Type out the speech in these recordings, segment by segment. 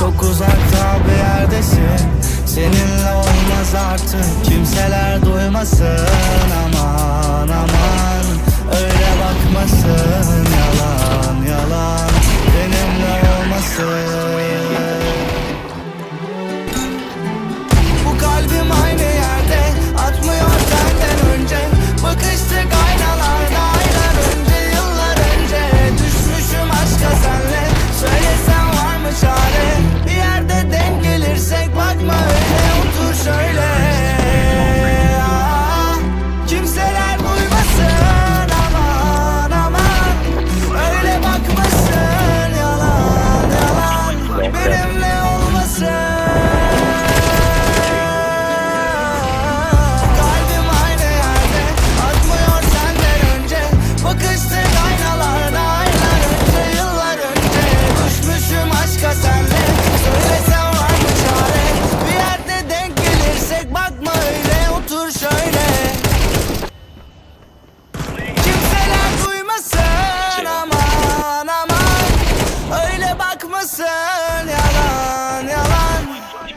Çok uzakta bir yerdesin. Seninle olmaz artık. Kimseler duymasın.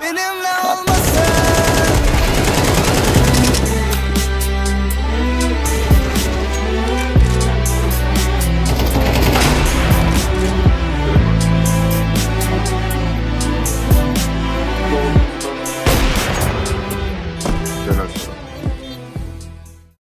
Spinning loud.